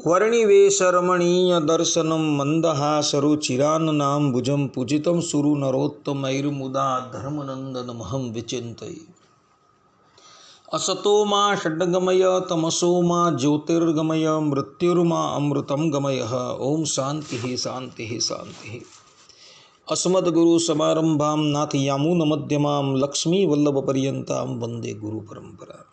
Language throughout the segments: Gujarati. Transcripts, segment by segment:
વર્ણિવેશરમણીય દર્શનમ મંદહાસરુચિરાન્નામ ભુજમ પૂજિતમ સુરુ નરોત્તમૈર્મુદા ધર્મનંદનમહં વિચિંતય અસતોમાં ષડ્ગમય તમસોમાં જ્યોતિર્ગમય મૃત્યુર્મા અમૃતમ ગમય ઓમ શાંતિ શાંતિ શાંતિ અસ્મદગુરુ સમારંભામ નાથ યામૂન મધ્યમામ વંદે ગુરુ પરંપરા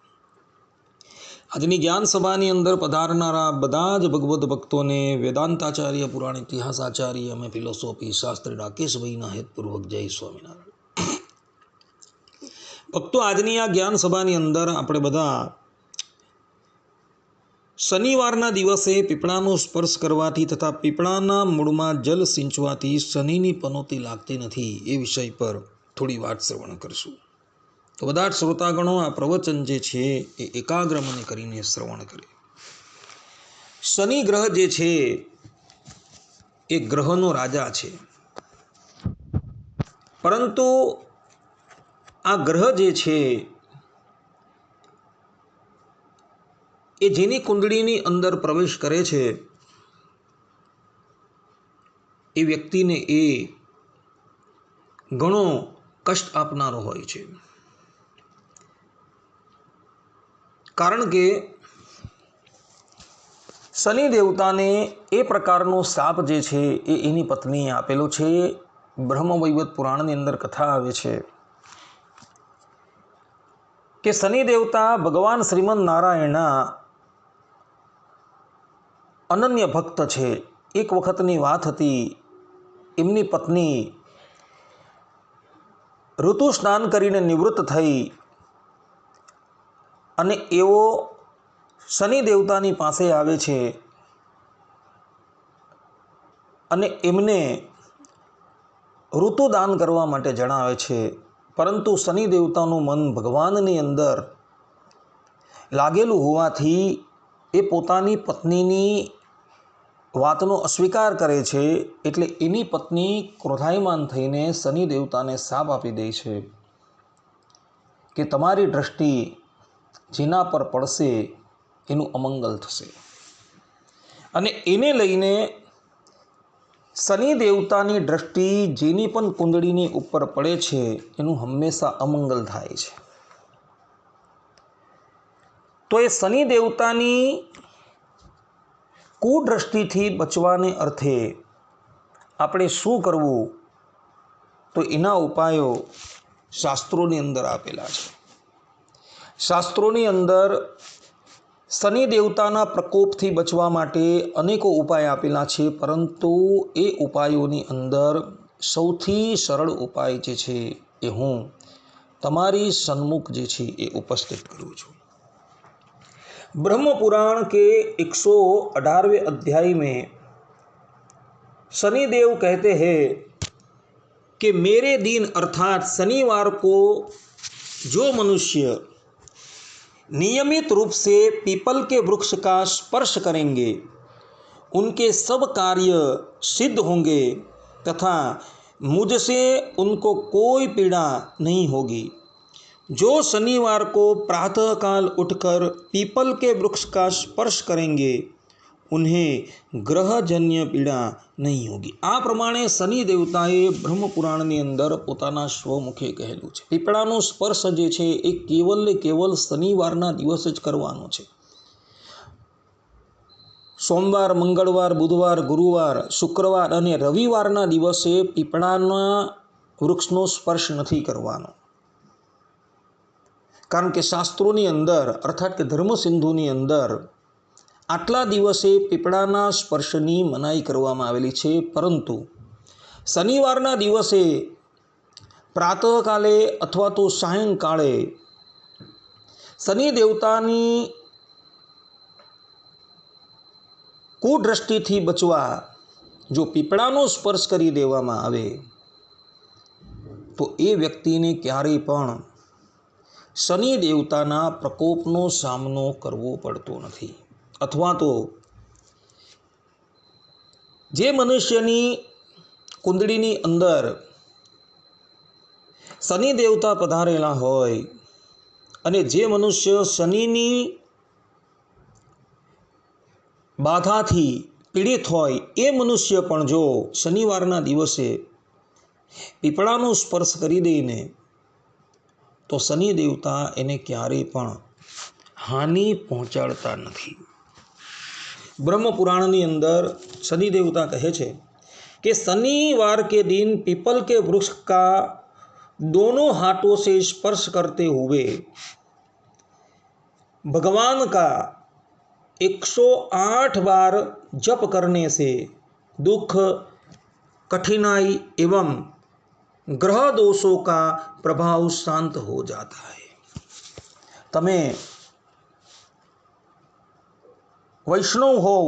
આજની જ્ઞાન સભાની અંદર પધારનારા બધા જ ભગવદ્ ભક્તોને વેદાંતાચાર્ય, પુરાણ ઇતિહાસ આચાર્ય અમે ફિલોસોફી શાસ્ત્રી રાકેશભાઈના હેતપૂર્વક જય સ્વામિનારાયણ. ભક્તો, આજની આ જ્ઞાન સભાની અંદર આપણે બધા શનિવારના દિવસે પીપળાનો સ્પર્શ કરવાથી તથા પીપળાના મૂળમાં જલ સિંચવાથી શનિની પનોતી લાગતી નથી એ વિષય પર થોડી વાત શ્રવણ કરશું. તો બધા જ શ્રોતાગણો આ પ્રવચન જે છે એ એકાગ્ર મને કરીને શ્રવણ કરે. શનિ ગ્રહ જે છે એ ગ્રહનો રાજા છે. પરંતુ આ ગ્રહ જે છે એ જેની કુંડળીની અંદર પ્રવેશ કરે છે એ વ્યક્તિને એ ઘણો કષ્ટ આપનારો હોય છે. કારણ કે શનિ દેવતાને એ પ્રકારનો શાપ જે છે એ એની પત્નીએ આપેલો છે. બ્રહ્મવૈવત પુરાણની અંદર કથા આવે છે કે શનિ દેવતા ભગવાન શ્રીમદ નારાયણના અનન્ય ભક્ત છે. એક વખતની વાત હતી, એમની પત્ની ઋતુ સ્નાન કરીને નિવૃત્ત થઈ અને એવો શનિ દેવતાની પાસે આવે છે અને એમને ઋતુદાન કરવા માટે જણાવે છે. પરંતુ શનિ દેવતાનું મન ભગવાનની અંદર લાગેલું હોવાથી એ પોતાની પત્નીની વાતનો અસ્વીકાર કરે છે એટલે એની પત્ની ક્રોધાયમાન થઈને શનિ દેવતાને શાપ આપી દે છે કે તમારી દ્રષ્ટિ જેના પર પડશે એનું અમંગલ થશે. અને એને લઈને શનિ દેવતાની દ્રષ્ટિ જેની પણ કુંડળીની ઉપર પડે છે, એનું હંમેશા અમંગલ થાય છે. તો એ શનિ દેવતાની કુદ્રષ્ટિથી બચવાને અર્થે આપણે શું કરવું? તો એના ઉપાયો શાસ્ત્રોની અંદર આપેલા છે. શાસ્ત્રોની અંદર શનિ દેવતાના પ્રકોપથી બચવા માટે અનેકો ઉપાય આપેલા છે પરંતુ એ ઉપાયોની અંદર સૌથી સરળ ઉપાય જે છે એ હું તમારી સન્મુખ જે છે એ ઉપસ્થિત કરું છું ब्रह्म पुराण के 118वें अध्याय में शनिदेव कहते हैं कि मेरे दिन अर्थात शनिवार को जो मनुष्य नियमित रूप से पीपल के वृक्ष का स्पर्श करेंगे। उनके सब कार्य सिद्ध होंगे तथा मुझसे उनको कोई पीड़ा नहीं होगी। जो शनिवार को प्रातःकाल उठकर पीपल के वृक्ष का स्पर्श करेंगे उन्हें ગ્રહજન્ય પીડા નહીં હોગી આ પ્રમાણે શનિ દેવતાએ બ્રહ્મ પુરાણની અંદર પોતાના સ્વમુખે કહેલું છે પીપળાનો સ્પર્શ જે છે એ કેવલ ને કેવલ શનિવારના દિવસે જ કરવાનો છે સોમવાર મંગળવાર બુધવાર ગુરુવાર શુક્રવાર અને રવિવારના દિવસે પીપળાના વૃક્ષનો સ્પર્શ નથી કરવાનો કારણ કે શાસ્ત્રોની અંદર અર્થાત કે ધર્મસિંધુની અંદર આટલા દિવસે પીપળાના સ્પર્શની મનાઈ કરવામાં આવેલી છે, પરંતુ શનિવારના દિવસે પ્રાતઃકાલે અથવા તો સાયંકાળે શનિ દેવતાની કુદ્રષ્ટિથી બચવા જો પીપળાનો સ્પર્શ કરી દેવામાં આવે, તો એ વ્યક્તિને ક્યારેય પણ શનિ દેવતાના પ્રકોપનો સામનો કરવો પડતો નથી. અથવા તો જે મનુષ્યની કુંડળીની અંદર શનિ દેવતા પધારેલા હોય અને જે મનુષ્ય શનિની બાધાથી પીડિત હોય, એ મનુષ્ય પણ જો શનિવારના દિવસે પીપળાનો સ્પર્શ કરી દઈને, તો શનિ દેવતા એને ક્યારેય પણ હાનિ પહોંચાડતા નથી. બ્રહ્મપુરાણની અંદર શનિ દેવતા કહે છે कि शनिवार के दिन पीपल के वृक्ष का दोनों हाथों से स्पर्श करते हुए भगवान का 108 बार जप करने से दुख कठिनाई एवं ग्रह दोषों का प्रभाव शांत हो जाता है તમે વૈષ્ણવ હોવ,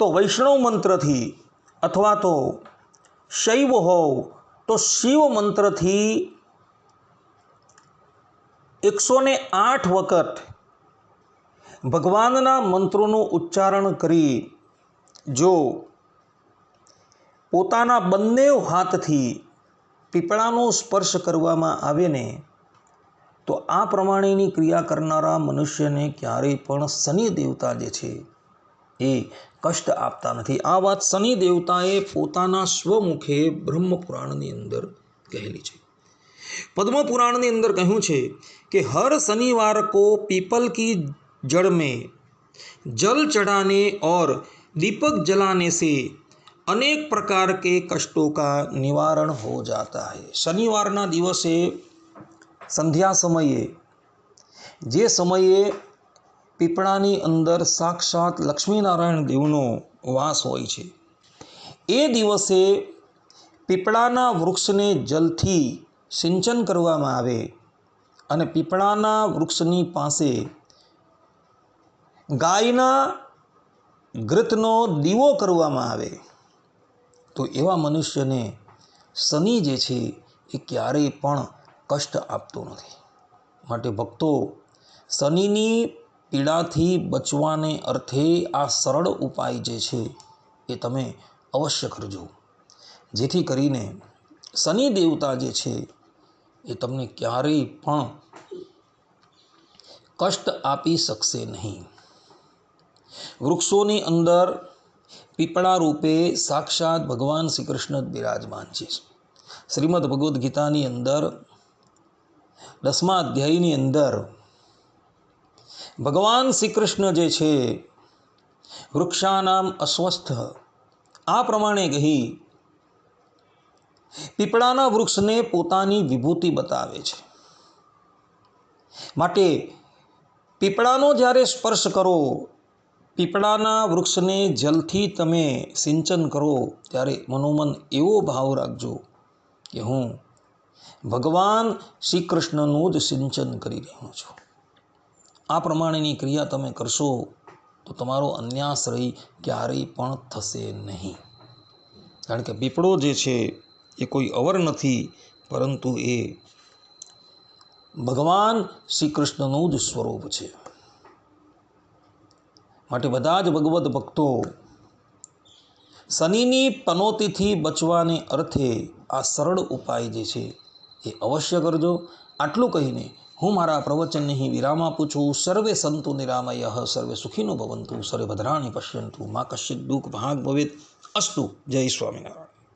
તો વૈષ્ણવ મંત્રથી અથવા તો શૈવ હોવ, તો શિવ મંત્રથી એકસો ને આઠ વખત ભગવાનના મંત્રોનું ઉચ્ચારણ કરી, જો પોતાના બંને હાથથી પીપળાનો સ્પર્શ કરવામાં આવે ને તો આ પ્રમાણેની ક્રિયા કરનારા મનુષ્યને ક્યારેય પણ શનિ દેવતા જે છે એ કષ્ટ આપતા નથી આ વાત શનિ દેવતાએ પોતાના સ્વમુખે બ્રહ્મપુરાણની અંદર કહેલી છે પદ્મપુરાણની અંદર કહ્યું છે કે હર શનિવાર કો पीपल की जड़ में जल चढ़ाने और दीपक जलाने से अनेक प्रकार के कष्टों का निवारण हो जाता है શનિવારના દિવસે સંધ્યા સમયે. જે સમયે પીપળાની અંદર સાક્ષાત લક્ષ્મીનારાયણ દેવનો વાસ હોય છે. એ દિવસે પીપળાના વૃક્ષને જલથી સિંચન કરવામાં આવે અને પીપળાના વૃક્ષની પાસે ગાયના ઘૃતનો દીવો કરવામાં આવે. તો એવા મનુષ્યને શનિ જે છે એ ક્યારેય પણ કષ્ટ આપતો નથી. માટે ભક્તો, શનિની પીડાથી બચવાને અર્થે આ સરળ ઉપાય જે છે એ તમે અવશ્ય કરજો. જેથી કરીને શનિ દેવતા જે છે એ તમને ક્યારેય પણ કષ્ટ આપી શકશે નહીં. વૃક્ષોની અંદર પીપળા રૂપે સાક્ષાત ભગવાન શ્રી કૃષ્ણ બિરાજમાન છે. શ્રીમદ ભગવદ્ ગીતાની અંદર દસમા અધ્યાયની અંદર ભગવાન શ્રી કૃષ્ણ જે છે, વૃક્ષાનામ અસ્વસ્થ. આ પ્રમાણે કહી, પીપળાના વૃક્ષને પોતાની વિભૂતિ બતાવે છે. માટે પીપળાનો જ્યારે સ્પર્શ કરો, પીપળાના વૃક્ષને જલથી તમે સિંચન કરો, ત્યારે મનોમન એવો ભાવ રાખજો કે હું ભગવાન શ્રી કૃષ્ણનું જ સિંચન કરી રહ્યો છું. આ પ્રમાણેની ક્રિયા તમે કરશો તો તમારો અન્યાશ્રય ક્યારેય પણ થશે નહીં. કારણ કે પીપળો જે છે એ કોઈ અવર નથી, પરંતુ એ ભગવાન શ્રી કૃષ્ણનું જ સ્વરૂપ છે. માટે બધા જ ભગવદ્ ભક્તો શનિની પનોતીથી બચવાને અર્થે આ સરળ ઉપાય જે છે એ અવશ્ય કરજો. આટલું કહીને હું મારા પ્રવચનને અહીં વિરામ આપું છું. સર્વે સંતુ નિરામય, સર્વે સુખીનો ભવંતુ, સર્વે ભદ્રાણી પશ્યંતુ. મા કશ્ચિત દુઃખ ભાગ ભવેત. અસ્તુ. જય સ્વામિનારાયણ.